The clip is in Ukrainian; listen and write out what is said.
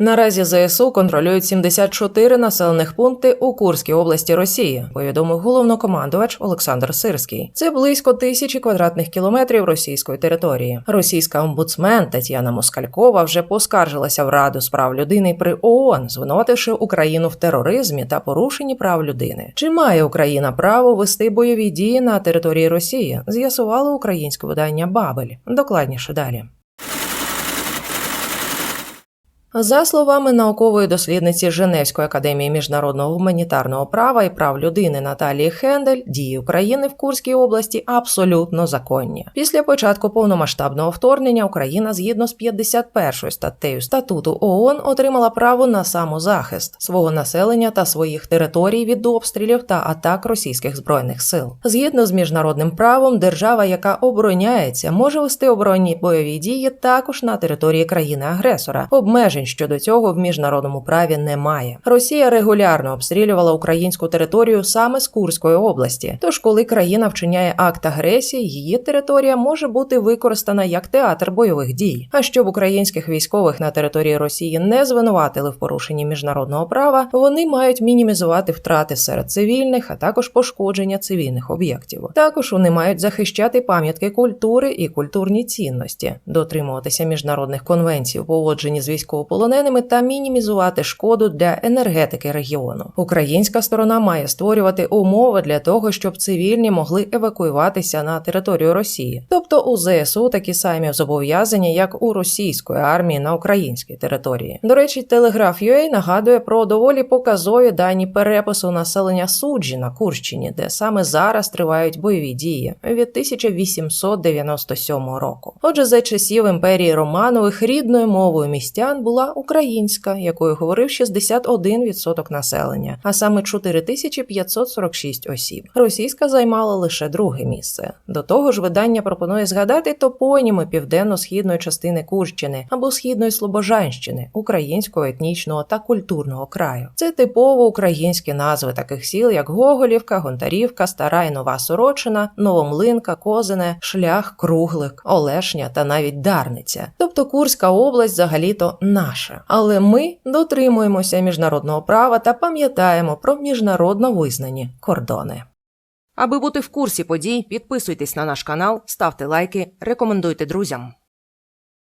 Наразі ЗСУ контролюють 74 населених пункти у Курській області Росії, повідомив головнокомандувач Олександр Сирський. Це близько тисячі квадратних кілометрів російської території. Російська омбудсмен Тетяна Москалькова вже поскаржилася в Раду з прав людини при ООН, звинувативши Україну в тероризмі та порушенні прав людини. Чи має Україна право вести бойові дії на території Росії? З'ясувало українське видання Бабель. Докладніше далі. За словами наукової дослідниці Женевської академії міжнародного гуманітарного права і прав людини Наталії Хендель, дії України в Курській області абсолютно законні. Після початку повномасштабного вторгнення Україна згідно з 51 статтею статуту ООН отримала право на самозахист свого населення та своїх територій від обстрілів та атак російських збройних сил. Згідно з міжнародним правом, держава, яка обороняється, може вести оборонні бойові дії також на території країни-агресора. Обмежень щодо цього в міжнародному праві немає. Росія регулярно обстрілювала українську територію саме з Курської області. Тож, коли країна вчиняє акт агресії, її територія може бути використана як театр бойових дій. А щоб українських військових на території Росії не звинуватили в порушенні міжнародного права, вони мають мінімізувати втрати серед цивільних, а також пошкодження цивільних об'єктів. Також вони мають захищати пам'ятки культури і культурні цінності, дотримуватися міжнародних конвенцій у поводженні з військовополоненими та мінімізувати шкоду для енергетики регіону. Українська сторона має створювати умови для того, щоб цивільні могли евакуюватися на територію Росії, тобто у ЗСУ такі самі зобов'язання, як у російської армії на українській території. До речі, Телеграф UA нагадує про доволі показові дані перепису населення суджі на Курщині, де саме зараз тривають бойові дії від 1897 року. Отже, за часів імперії Романових рідною мовою містян була українська, якою говорив 61% населення, а саме 4546 осіб. Російська займала лише друге місце. До того ж, видання пропонує згадати топоніми південно-східної частини Курщини або східної Слобожанщини, українського етнічного та культурного краю. Це типово українські назви таких сіл, як Гоголівка, Гонтарівка, Стара і Нова Сорочина, Новомлинка, Козине, Шлях, Круглик, Олешня та навіть Дарниця. Тобто Курська область взагалі-то наша. Але ми дотримуємося міжнародного права та пам'ятаємо про міжнародно визнані кордони. Аби бути в курсі подій, підписуйтесь на наш канал, ставте лайки, рекомендуйте друзям.